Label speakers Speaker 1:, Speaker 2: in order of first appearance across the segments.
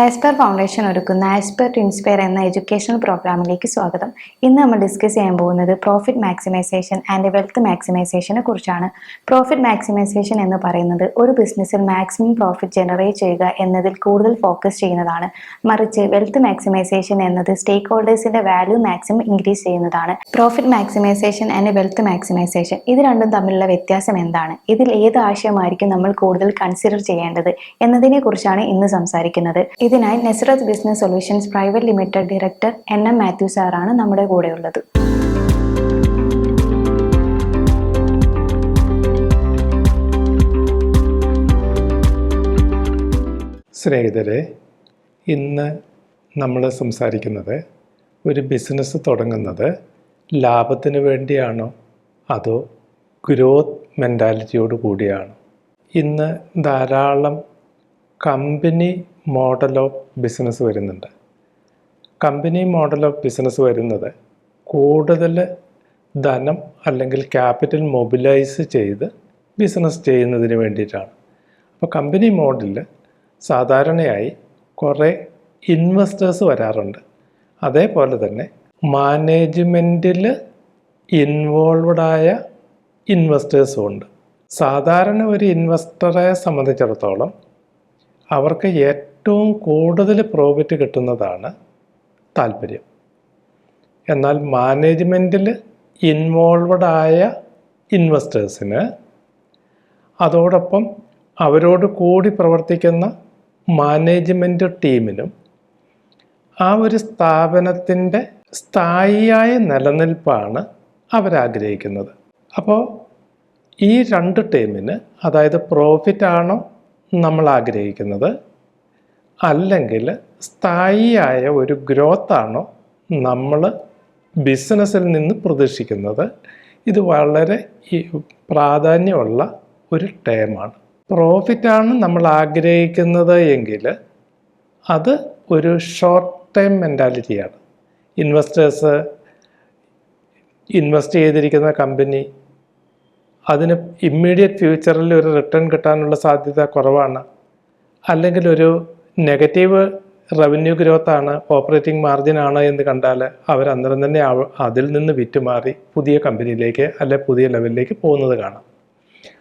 Speaker 1: Aspire foundation ഒരുക്കുന്ന Aspire to inspire എന്ന educational പ്രോഗ്രാമിലേക്ക് സ്വാഗതം. ഇന്ന് നമ്മൾ ഡിസ്കസ് ചെയ്യാൻ പോകുന്നത് പ്രോഫിറ്റ് മാക്സിമൈസേഷൻ ആൻഡ് വെൽത്ത് മാക്സിമൈസേഷനെ കുറിച്ചാണ്. പ്രോഫിറ്റ് മാക്സിമൈസേഷൻ എന്ന് പറയുന്നത് ഒരു ബിസിനസ്സിൽ മാക്സിമം പ്രോഫിറ്റ് ജനറേറ്റ് ചെയ്യുക എന്നതിൽ കൂടുതൽ ഫോക്കസ് ചെയ്യുന്നതാണ്. മറിച്ച് വെൽത്ത് മാക്സിമൈസേഷൻ എന്നത് സ്റ്റേക്ക് ഹോൾഡേഴ്സിന്റെ വാല്യൂ മാക്സിമം ഇൻക്രീസ് ചെയ്യുന്നതാണ്. Profit maximisation and wealth maximisation ഇത് രണ്ടും തമ്മിലുള്ള വ്യത്യാസം എന്താണ്? ഇതിൽ ഏത് ആശയമായിരിക്കും നമ്മൾ കൂടുതൽ കൺസിഡർ ചെയ്യേണ്ടത്? എന്നതിനെ കുറിച്ചാണ് ഇന്ന് സംസാരിക്കുന്നത്. ഇതിനായി Nesrath business solutions private limited director N M Mathew സാറാണ് നമ്മുടെ കൂടെ ഉള്ളത്
Speaker 2: സ്നേഹിതരെ ഇന്ന് നമ്മൾ സംസാരിക്കുന്നത് ഒരു ബിസിനസ് തുടങ്ങുന്നത് ലാഭത്തിന് വേണ്ടിയാണോ അതോ ഗ്രോത്ത് മെന്റാലിറ്റിയോട് കൂടിയാണോ? ഇന്ന് ധാരാളം കമ്പനി മോഡൽ ഓഫ് ബിസിനസ് വരുന്നുണ്ട്. കമ്പനി മോഡൽ ഓഫ് ബിസിനസ് വരുന്നത് കൂടുതൽ ധനം അല്ലെങ്കിൽ ക്യാപിറ്റൽ മൊബിലൈസ് ചെയ്ത് ബിസിനസ് ചെയ്യുന്നതിന് വേണ്ടിയിട്ടാണ്. അപ്പോൾ കമ്പനി മോഡലിൽ സാധാരണയായി കുറേ ഇൻവെസ്റ്റേഴ്സ് വരാറുണ്ട്. അതേപോലെ തന്നെ മാനേജ്മെന്റിൽ ഇൻവോൾവഡായ ഇൻവെസ്റ്റേഴ്സും ഉണ്ട്. സാധാരണ ഒരു ഇൻവെസ്റ്ററെ സംബന്ധിച്ചിടത്തോളം അവർക്ക് ഏറ്റവും കൂടുതൽ പ്രോഫിറ്റ് കിട്ടുന്നതാണ് താല്പര്യം. എന്നാൽ മാനേജ്മെന്റിൽ ഇൻവോൾവഡ് ആയ ഇൻവെസ്റ്റേഴ്സിന് അതോടൊപ്പം അവരോട് കൂടി പ്രവർത്തിക്കുന്ന മാനേജ്മെന്റ് ടീമിനും ആ ഒരു സ്ഥാപനത്തിന്റെ സ്ഥായിയായ നിലനിൽപ്പാണ് അവരാഗ്രഹിക്കുന്നത്. അപ്പോൾ ഈ രണ്ട് ടീമിന് അതായത് പ്രോഫിറ്റാണോ നമ്മൾ ആഗ്രഹിക്കുന്നത്? അല്ലെങ്കിൽ സ്ഥായിയായ ഒരു ഗ്രോത്താണോ നമ്മൾ ബിസിനസ്സിൽ നിന്ന് പ്രതീക്ഷിക്കുന്നത്? ഇത് വളരെ പ്രാധാന്യമുള്ള ഒരു ടേമാണ് പ്രോഫിറ്റാണ് നമ്മൾ ആഗ്രഹിക്കുന്നത് എങ്കിൽ അത് ഒരു ഷോർട്ട് ടൈം മെന്റാലിറ്റിയാണ് ഇൻവെസ്റ്റേഴ്സ് ഇൻവെസ്റ്റ് ചെയ്തിരിക്കുന്ന കമ്പനി അതിന് ഇമ്മീഡിയറ്റ് ഫ്യൂച്ചറിൽ ഒരു റിട്ടേൺ കിട്ടാനുള്ള സാധ്യത കുറവാണ്. അല്ലെങ്കിൽ ഒരു നെഗറ്റീവ് റവന്യൂ ഗ്രോത്ത് ആണ് ഓപ്പറേറ്റിംഗ് മാർജിൻ ആണ് എന്ന് കണ്ടാൽ അവർ അന്നേരം തന്നെ അതിൽ നിന്ന് വിറ്റുമാറി പുതിയ കമ്പനിയിലേക്ക് അല്ലെ പുതിയ ലെവലിലേക്ക് പോകുന്നത് കാണാം.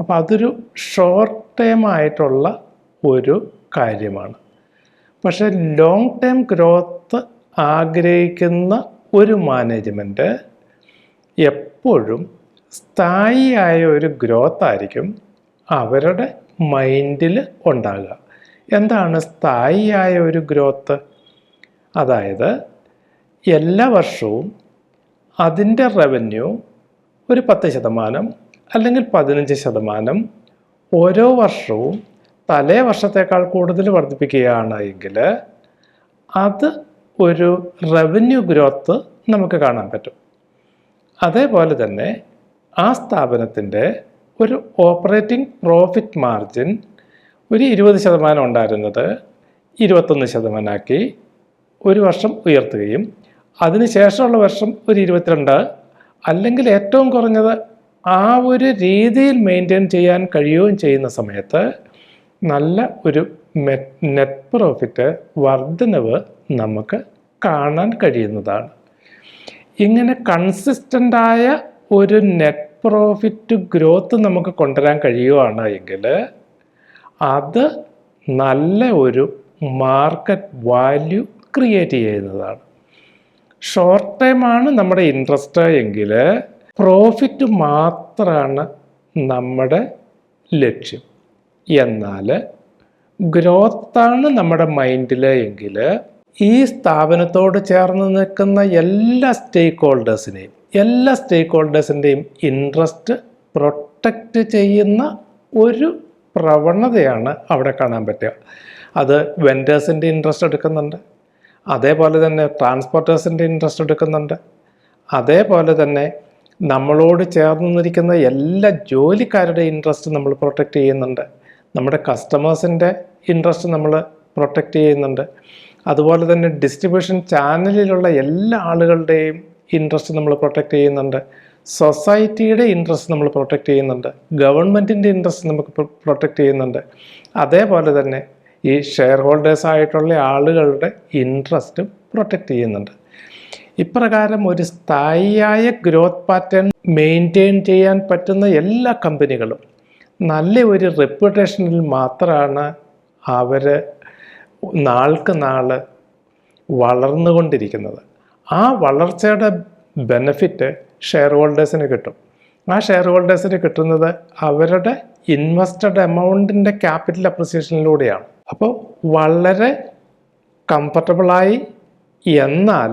Speaker 2: അപ്പോൾ അതൊരു ഷോർട്ട് ടേം ആയിട്ടുള്ള ഒരു കാര്യമാണ്. പക്ഷേ ലോങ് ടേം ഗ്രോത്ത് ആഗ്രഹിക്കുന്ന ഒരു മാനേജ്മെന്റ് എപ്പോഴും സ്ഥായിയായ ഒരു ഗ്രോത്ത് ആയിരിക്കും അവരുടെ മൈൻഡിൽ ഉണ്ടാകുക എന്താണ് സ്ഥായിയായ ഒരു ഗ്രോത്ത്? അതായത് എല്ലാ വർഷവും അതിന്റെ റവന്യൂ ഒരു പത്ത് ശതമാനം അല്ലെങ്കിൽ പതിനഞ്ച് ശതമാനം ഓരോ വർഷവും തലേ വർഷത്തേക്കാൾ കൂടുതൽ വർദ്ധിപ്പിക്കുകയാണ് എങ്കിൽ അത് ഒരു റവന്യൂ ഗ്രോത്ത് നമുക്ക് കാണാൻ പറ്റും. അതേപോലെ തന്നെ ആ സ്ഥാപനത്തിന്റെ ഒരു ഓപ്പറേറ്റിംഗ് പ്രോഫിറ്റ് മാർജിൻ ഒരു ഇരുപത് ശതമാനം ഉണ്ടായിരുന്നത് ഇരുപത്തൊന്ന് ശതമാനമാക്കി ഒരു വർഷം ഉയർത്തുകയും അതിനുശേഷമുള്ള വർഷം ഒരു ഇരുപത്തിരണ്ട് അല്ലെങ്കിൽ ഏറ്റവും കുറഞ്ഞത് ആ ഒരു രീതിയിൽ മെയിന്റെയിൻ ചെയ്യാൻ കഴിയുകയും ചെയ്യുന്ന സമയത്ത് നല്ല ഒരു നെറ്റ് പ്രോഫിറ്റ് വർധനവ് നമുക്ക് കാണാൻ കഴിയുന്നതാണ്. ഇങ്ങനെ കൺസിസ്റ്റന്റായ ഒരു നെറ്റ് പ്രോഫിറ്റ് ഗ്രോത്ത് നമുക്ക് കൊണ്ടുവരാൻ കഴിയുകയാണ് എങ്കിൽ അത് നല്ല ഒരു മാർക്കറ്റ് വാല്യൂ ക്രിയേറ്റ് ചെയ്യുന്നതാണ്. ഷോർട്ട് ടൈമാണ് നമ്മുടെ ഇൻട്രസ്റ്റ് എങ്കിൽ പ്രോഫിറ്റ് മാത്രമാണ് നമ്മുടെ ലക്ഷ്യം. എന്നാൽ ഗ്രോത്താണ് നമ്മുടെ മൈൻഡിൽ എങ്കിൽ ഈ സ്ഥാപനത്തോട് ചേർന്ന് നിൽക്കുന്ന എല്ലാ സ്റ്റേക്ക് ഹോൾഡേഴ്സിനെയും എല്ലാ സ്റ്റേക്ക് ഹോൾഡേഴ്സിന്റെയും ഇൻട്രസ്റ്റ് പ്രൊട്ടക്റ്റ് ചെയ്യുന്ന ഒരു പ്രവണതയാണ് അവിടെ കാണാൻ പറ്റുക. അത് വെൻഡേഴ്സിന്റെ ഇൻട്രസ്റ്റ് എടുക്കുന്നുണ്ട്. അതേപോലെ തന്നെ ട്രാൻസ്പോർട്ടേഴ്സിന്റെ ഇൻട്രസ്റ്റ് എടുക്കുന്നുണ്ട്. അതേപോലെ തന്നെ നമ്മളോട് ചേർന്ന് നിൽക്കുന്ന എല്ലാ ജോലിക്കാരുടെ ഇൻട്രസ്റ്റ് നമ്മൾ പ്രൊട്ടക്റ്റ് ചെയ്യുന്നുണ്ട്. നമ്മുടെ കസ്റ്റമേഴ്സിന്റെ ഇൻട്രസ്റ്റ് നമ്മൾ പ്രൊട്ടക്റ്റ് ചെയ്യുന്നുണ്ട്. അതുപോലെ തന്നെ ഡിസ്ട്രിബ്യൂഷൻ ചാനലിലുള്ള എല്ലാ ആളുകളുടെയും ഇൻട്രസ്റ്റ് നമ്മൾ പ്രൊട്ടക്റ്റ് ചെയ്യുന്നുണ്ട്. സൊസൈറ്റിയുടെ ഇൻട്രസ്റ്റ് നമ്മൾ പ്രൊട്ടക്റ്റ് ചെയ്യുന്നുണ്ട്. ഗവൺമെന്റിന്റെ ഇൻട്രസ്റ്റ് നമുക്ക് പ്രൊട്ടക്റ്റ് ചെയ്യുന്നുണ്ട്. അതേപോലെ തന്നെ ഈ ഷെയർ ഹോൾഡേഴ്സ് ആയിട്ടുള്ള ആളുകളുടെ ഇൻട്രസ്റ്റും പ്രൊട്ടക്റ്റ് ചെയ്യുന്നുണ്ട്. ഇപ്രകാരം ഒരു സ്ഥായിയായ ഗ്രോത്ത് പാറ്റേൺ മെയിന്റെയിൻ ചെയ്യാൻ പറ്റുന്ന എല്ലാ കമ്പനികളും നല്ല ഒരു റെപ്യൂട്ടേഷനിൽ മാത്രമാണ് അവർ നാൾക്ക് നാൾ വളർന്നുകൊണ്ടിരിക്കുന്നത്. ആ വളർച്ചയുടെ ബെനിഫിറ്റ് ഷെയർ ഹോൾഡേഴ്സിന് കിട്ടും. ആ ഷെയർ ഹോൾഡേഴ്സിന് കിട്ടുന്നത് അവരുടെ ഇൻവെസ്റ്റഡ് എമൗണ്ടിന്റെ ക്യാപിറ്റൽ അപ്രിസിയേഷനിലൂടെയാണ് അപ്പോൾ വളരെ കംഫർട്ടബിളായി എന്നാൽ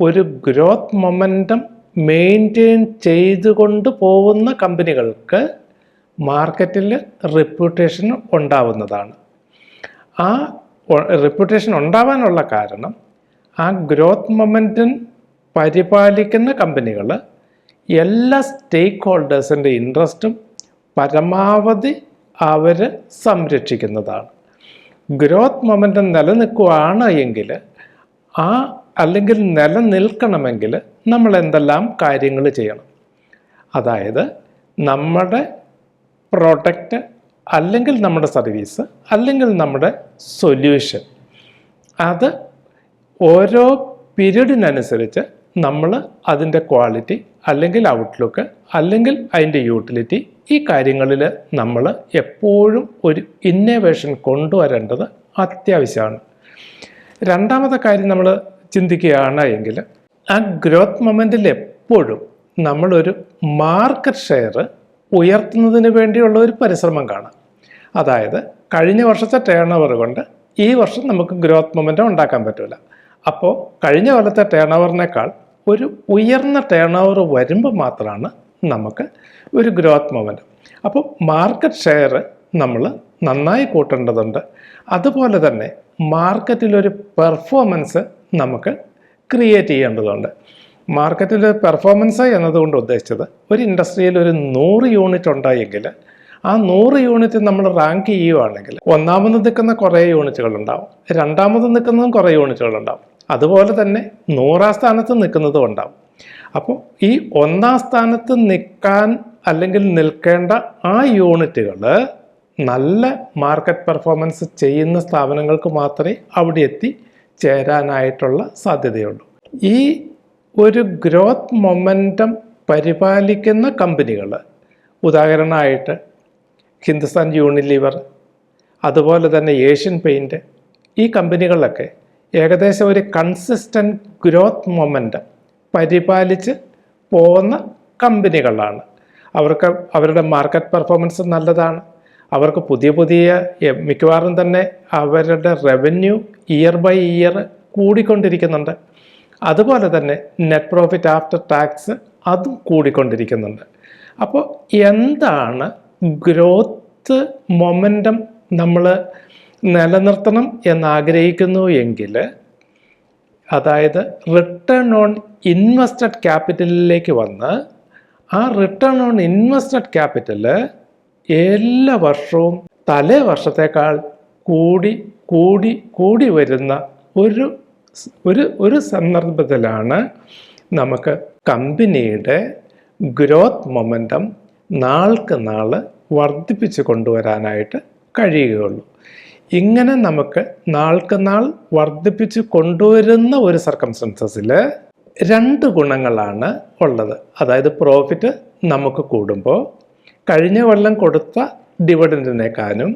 Speaker 2: ഒരു ഗ്രോത്ത് മൊമെന്റം മെയിന്റെയിൻ ചെയ്തുകൊണ്ട് പോകുന്ന കമ്പനികൾക്ക് മാർക്കറ്റിൽ റെപ്യൂട്ടേഷൻ ഉണ്ടാവുന്നതാണ്. ആ റെപ്യൂട്ടേഷൻ ഉണ്ടാവാനുള്ള കാരണം ആ ഗ്രോത്ത് മൊമെന്റം പരിപാലിക്കുന്ന കമ്പനികൾ എല്ലാ സ്റ്റേക്ക് ഹോൾഡേഴ്സിന്റെ ഇൻട്രസ്റ്റും പരമാവധി അവർ സംരക്ഷിക്കുന്നതാണ്. ഗ്രോത്ത് മൊമെന്റം നിലനിൽക്കുകയാണ് എങ്കിൽ ആ അല്ലെങ്കിൽ നിലനിൽക്കണമെങ്കിൽ നമ്മൾ എന്തെല്ലാം കാര്യങ്ങൾ ചെയ്യണം. അതായത് നമ്മുടെ പ്രോഡക്റ്റ് അല്ലെങ്കിൽ നമ്മുടെ സർവീസ് അല്ലെങ്കിൽ നമ്മുടെ സൊല്യൂഷൻ അത് ഓരോ പീരീഡിനനുസരിച്ച് നമ്മൾ അതിന്റെ ക്വാളിറ്റി അല്ലെങ്കിൽ ഔട്ട്ലുക്ക് അല്ലെങ്കിൽ അതിന്റെ യൂട്ടിലിറ്റി ഈ കാര്യങ്ങളിൽ നമ്മൾ എപ്പോഴും ഒരു ഇന്നോവേഷൻ കൊണ്ടുവരേണ്ടത് അത്യാവശ്യമാണ്. രണ്ടാമത്തെ കാര്യം നമ്മൾ ചിന്തിക്കുകയാണ് എങ്കിൽ ആ ഗ്രോത്ത് മൊമെന്റിൽ എപ്പോഴും നമ്മളൊരു മാർക്കറ്റ് ഷെയർ ഉയർത്തുന്നതിന് വേണ്ടിയുള്ള ഒരു പരിശ്രമം കാണാം. അതായത് കഴിഞ്ഞ വർഷത്തെ ടേൺ ഓവർ കൊണ്ട് ഈ വർഷം നമുക്ക് ഗ്രോത്ത് മൊമെന്റം ഉണ്ടാക്കാൻ പറ്റില്ല അപ്പോൾ കഴിഞ്ഞ കൊല്ലത്തെ ടേൺ ഓവറിനേക്കാൾ ഒരു ഉയർന്ന ടേൺ ഓവർ വരുമ്പോൾ മാത്രമാണ് നമുക്ക് ഒരു ഗ്രോത്ത് മൊമെന്റ് അപ്പോൾ മാർക്കറ്റ് ഷെയർ നമ്മൾ നന്നായി കൂട്ടേണ്ടതുണ്ട്. അതുപോലെ തന്നെ മാർക്കറ്റിലൊരു പെർഫോമൻസ് നമുക്ക് ക്രിയേറ്റ് ചെയ്യേണ്ടതുണ്ട്. മാർക്കറ്റിൽ പെർഫോമൻസ് എന്നതുകൊണ്ട് ഉദ്ദേശിച്ചത് ഒരു ഇൻഡസ്ട്രിയിൽ ഒരു നൂറ് യൂണിറ്റ് ഉണ്ടായെങ്കിൽ ആ നൂറ് യൂണിറ്റ് നമ്മൾ റാങ്ക് ചെയ്യുകയാണെങ്കിൽ ഒന്നാമത് നിൽക്കുന്ന കുറേ യൂണിറ്റുകൾ ഉണ്ടാവും രണ്ടാമത് നിൽക്കുന്നതും കുറേ യൂണിറ്റുകൾ ഉണ്ടാവും അതുപോലെ തന്നെ നൂറാം സ്ഥാനത്ത് നിൽക്കുന്നതും ഉണ്ടാവും. അപ്പോൾ ഈ ഒന്നാം സ്ഥാനത്ത് നിൽക്കാൻ അല്ലെങ്കിൽ നിൽക്കേണ്ട ആ യൂണിറ്റുകൾ നല്ല മാർക്കറ്റ് പെർഫോമൻസ് ചെയ്യുന്ന സ്ഥാപനങ്ങൾക്ക് മാത്രമേ അവിടെ എത്തി ചേരാനായിട്ടുള്ള സാധ്യതയുള്ളൂ. ഈ ഒരു ഗ്രോത്ത് മൊമെന്റം പരിപാലിക്കുന്ന കമ്പനികൾ ഉദാഹരണമായിട്ട് ഹിന്ദുസ്ഥാൻ യൂണിലിവർ അതുപോലെ തന്നെ ഏഷ്യൻ പെയിന്റ് ഈ കമ്പനികളിലൊക്കെ ഏകദേശം ഒരു കൺസിസ്റ്റന്റ് ഗ്രോത്ത് മൊമെന്റ് പരിപാലിച്ച് പോകുന്ന കമ്പനികളാണ്. അവർക്ക് അവരുടെ മാർക്കറ്റ് പെർഫോമൻസ് നല്ലതാണ്. അവർക്ക് പുതിയ പുതിയ മിക്കവാറും തന്നെ അവരുടെ റവന്യൂ ഇയർ ബൈ ഇയർ കൂടിക്കൊണ്ടിരിക്കുന്നുണ്ട്. അതുപോലെ തന്നെ നെറ്റ് പ്രോഫിറ്റ് ആഫ്റ്റർ ടാക്സ് അതും കൂടിക്കൊണ്ടിരിക്കുന്നുണ്ട്. അപ്പോൾ എന്താണ് ഗ്രോത്ത് മൊമെന്റം നമ്മൾ നിലനിർത്തണം എന്നാഗ്രഹിക്കുന്നു എങ്കിൽ അതായത് റിട്ടേൺ ഓൺ ഇൻവെസ്റ്റഡ് ക്യാപിറ്റലിലേക്ക് വന്ന് ആ റിട്ടേൺ ഓൺ ഇൻവെസ്റ്റഡ് ക്യാപിറ്റൽ എല്ലാ വർഷവും തലേ വർഷത്തേക്കാൾ കൂടി കൂടി കൂടി വരുന്ന ഒരു ഒരു ഒരു സന്ദർഭത്തിലാണ് നമുക്ക് കമ്പനിയുടെ ഗ്രോത്ത് മൊമെന്റം നാൾക്ക് നാൾ വർദ്ധിപ്പിച്ചു കൊണ്ടുവരാനായിട്ട് കഴിയുകയുള്ളൂ. ഇങ്ങനെ നമുക്ക് നാൾക്ക് നാൾ വർദ്ധിപ്പിച്ച് കൊണ്ടുവരുന്ന ഒരു സർക്കംസ്റ്റൻസസിൽ രണ്ട് ഗുണങ്ങളാണ് ഉള്ളത്. അതായത് പ്രോഫിറ്റ് നമുക്ക് കൂടുമ്പോൾ കഴിഞ്ഞ കൊല്ലം കൊടുത്ത ഡിവിഡന്റിനേക്കാളും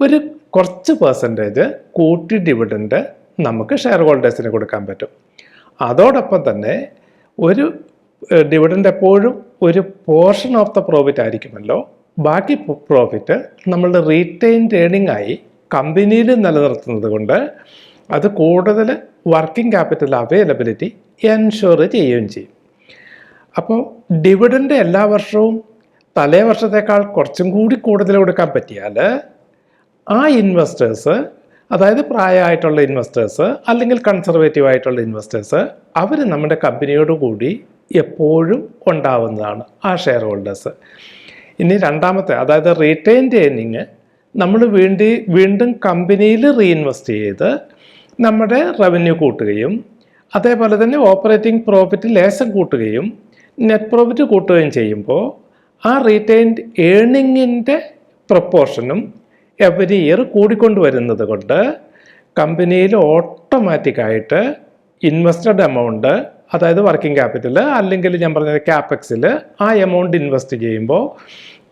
Speaker 2: ഒരു കുറച്ച് പേഴ്സന്റേജ് കൂട്ടി ഡിവിഡന്റ് നമുക്ക് ഷെയർ ഹോൾഡേഴ്സിന് കൊടുക്കാൻ പറ്റും. അതോടൊപ്പം തന്നെ ഒരു ഡിവിഡന്റ് എപ്പോഴും ഒരു പോർഷൻ ഓഫ് ദ പ്രോഫിറ്റ് ആയിരിക്കുമല്ലോ. ബാക്കി പ്രോഫിറ്റ് നമ്മളുടെ റീറ്റെയിൻ ട്രേഡിംഗ് ആയി കമ്പനിയിൽ നിലനിർത്തുന്നത് കൊണ്ട് അത് കൂടുതൽ വർക്കിംഗ് ക്യാപിറ്റൽ അവൈലബിലിറ്റി എൻഷുർ ചെയ്യുകയും ചെയ്യും. അപ്പോൾ ഡിവിഡന്റ് എല്ലാ വർഷവും തലേ വർഷത്തേക്കാൾ കുറച്ചും കൂടി കൂടുതൽ കൊടുക്കാൻ പറ്റിയാൽ ആ ഇൻവെസ്റ്റേഴ്സ് അതായത് പ്രായമായിട്ടുള്ള ഇൻവെസ്റ്റേഴ്സ് അല്ലെങ്കിൽ കൺസർവേറ്റീവ് ആയിട്ടുള്ള ഇൻവെസ്റ്റേഴ്സ് അവർ നമ്മുടെ കമ്പനിയോട് കൂടി എപ്പോഴും ഉണ്ടാവുന്നതാണ് ആ ഷെയർ ഹോൾഡേഴ്സ് ഇനി രണ്ടാമത്തെ അതായത് റീറ്റെയിൻ ഏർണിങ് നമ്മൾ വേണ്ടി വീണ്ടും കമ്പനിയിൽ റീഇൻവെസ്റ്റ് ചെയ്ത് നമ്മുടെ റവന്യൂ കൂട്ടുകയും അതേപോലെ തന്നെ ഓപ്പറേറ്റിംഗ് പ്രോഫിറ്റ് ലേശം കൂട്ടുകയും നെറ്റ് പ്രോഫിറ്റ് കൂട്ടുകയും ചെയ്യുമ്പോൾ ആ റീറ്റെയിൻഡ് ഏണിങ്ങിന്റെ പ്രപ്പോർഷനും എവരി ഇയർ കൂടിക്കൊണ്ട് വരുന്നത് കൊണ്ട് കമ്പനിയിൽ ഓട്ടോമാറ്റിക്കായിട്ട് ഇൻവെസ്റ്റഡ് എമൗണ്ട് അതായത് വർക്കിംഗ് ക്യാപിറ്റൽ അല്ലെങ്കിൽ ഞാൻ പറഞ്ഞ ക്യാപെക്സിൽ ആ എമൗണ്ട് ഇൻവെസ്റ്റ് ചെയ്യുമ്പോൾ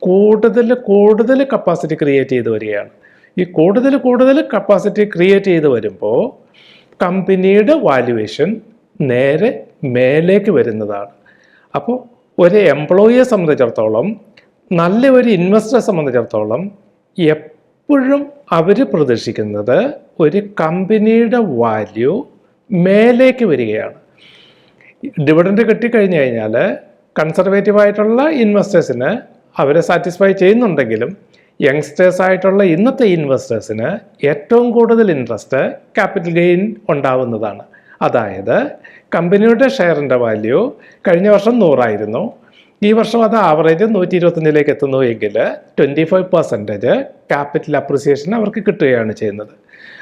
Speaker 2: കൂടുതൽ കൂടുതൽ കപ്പാസിറ്റി ക്രിയേറ്റ് ചെയ്ത് വരികയാണ്. ഈ കൂടുതൽ കൂടുതൽ കപ്പാസിറ്റി ക്രിയേറ്റ് ചെയ്ത് വരുമ്പോൾ കമ്പനിയുടെ വാല്യുവേഷൻ നേരെ മേലേക്ക് വരുന്നതാണ്. അപ്പോൾ ഒരു എംപ്ലോയിയെ സംബന്ധിച്ചിടത്തോളം നല്ല ഒരു ഇൻവെസ്റ്ററെ സംബന്ധിച്ചിടത്തോളം എപ്പോഴും അവർ പ്രതീക്ഷിക്കുന്നത് ഒരു കമ്പനിയുടെ വാല്യൂ മേലേക്ക് വരികയാണ്. ഡിവിഡൻഡ് കിട്ടിക്കഴിഞ്ഞ് കഴിഞ്ഞാൽ കൺസർവേറ്റീവ് ആയിട്ടുള്ള ഇൻവെസ്റ്റേഴ്സിന് അവരെ സാറ്റിസ്ഫൈ ചെയ്യുന്നുണ്ടെങ്കിലും യങ്സ്റ്റേഴ്സ് ആയിട്ടുള്ള ഇന്നത്തെ ഇൻവെസ്റ്റേഴ്സിന് ഏറ്റവും കൂടുതൽ ഇൻട്രസ്റ്റ് ക്യാപിറ്റൽ ഗെയിൻ ഉണ്ടാവുന്നതാണ്. അതായത് കമ്പനിയുടെ ഷെയറിന്റെ വാല്യൂ കഴിഞ്ഞ വർഷം നൂറായിരുന്നു. ഈ വർഷം അത് ആവറേജ് നൂറ്റി ഇരുപത്തഞ്ചിലേക്ക് എത്തുന്നു എങ്കിൽ twenty five percentage capital appreciation അവർക്ക് കിട്ടുകയാണ് ചെയ്യുന്നത്.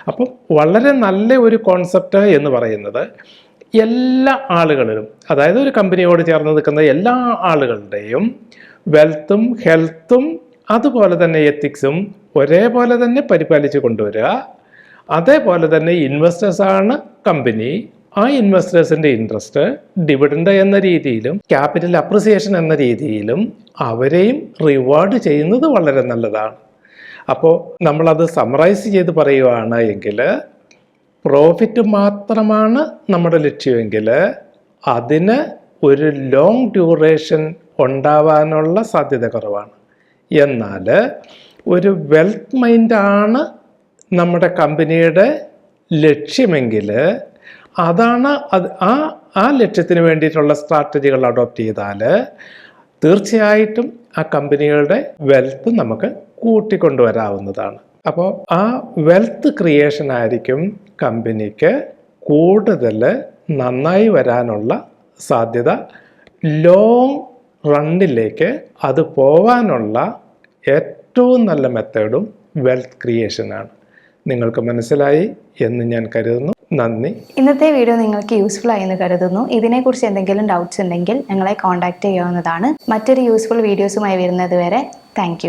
Speaker 2: അപ്പം വളരെ നല്ല ഒരു കോൺസെപ്റ്റ് എന്ന് പറയുന്നത് എല്ലാ ആളുകളിലും അതായത് ഒരു കമ്പനിയോട് ചേർന്ന് നിൽക്കുന്ന എല്ലാ ആളുകളുടെയും വെൽത്തും ഹെൽത്തും അതുപോലെ തന്നെ എത്തിക്സും ഒരേപോലെ തന്നെ പരിപാലിച്ച് കൊണ്ടുവരിക. അതേപോലെ തന്നെ ഇൻവെസ്റ്റേഴ്സാണ് കമ്പനി. ആ ഇൻവെസ്റ്റേഴ്സിന്റെ ഇൻട്രസ്റ്റ് ഡിവിഡൻഡ് എന്ന രീതിയിലും ക്യാപിറ്റൽ അപ്രിസിയേഷൻ എന്ന രീതിയിലും അവരെയും റിവാർഡ് ചെയ്യുന്നത് വളരെ നല്ലതാണ്. അപ്പോൾ നമ്മളത് സമറൈസ് ചെയ്ത് പറയുകയാണ് എങ്കിൽ പ്രോഫിറ്റ് മാത്രമാണ് നമ്മുടെ ലക്ഷ്യമെങ്കിൽ അതിന് ഒരു ലോങ് ഡ്യൂറേഷൻ ഉണ്ടാവാനുള്ള സാധ്യത കുറവാണ്. എന്നാൽ ഒരു വെൽത്ത് മൈൻഡാണ് നമ്മുടെ കമ്പനിയുടെ ലക്ഷ്യമെങ്കിൽ അതാണ് അത് ആ ആ ലക്ഷ്യത്തിന് വേണ്ടിയിട്ടുള്ള സ്ട്രാറ്റജികൾ അഡോപ്റ്റ് ചെയ്താൽ തീർച്ചയായിട്ടും ആ കമ്പനികളുടെ വെൽത്ത് നമുക്ക് കൂട്ടിക്കൊണ്ടുവരാവുന്നതാണ്. അപ്പോൾ ആ വെൽത്ത് ക്രിയേഷൻ ആയിരിക്കും കമ്പനിക്ക് കൂടുതൽ നന്നായി വരാനുള്ള സാധ്യത. ലോങ് റണ്ണിലേക്ക് അത് പോവാനുള്ള ഏറ്റവും നല്ല മെത്തേഡും വെൽത്ത് ക്രിയേഷനാണ് നിങ്ങൾക്ക് മനസ്സിലായി എന്ന് ഞാൻ കരുതുന്നു. നന്ദി.
Speaker 1: ഇന്നത്തെ വീഡിയോ നിങ്ങൾക്ക് യൂസ്ഫുൾ ആയി എന്ന് കരുതുന്നു. ഇതിനെക്കുറിച്ച് എന്തെങ്കിലും ഡൗട്ട്സ് ഉണ്ടെങ്കിൽ ഞങ്ങളെ കോൺടാക്ട് ചെയ്യാവുന്നതാണ്. മറ്റൊരു യൂസ്ഫുൾ വീഡിയോസുമായി വരുന്നത് വരെ താങ്ക്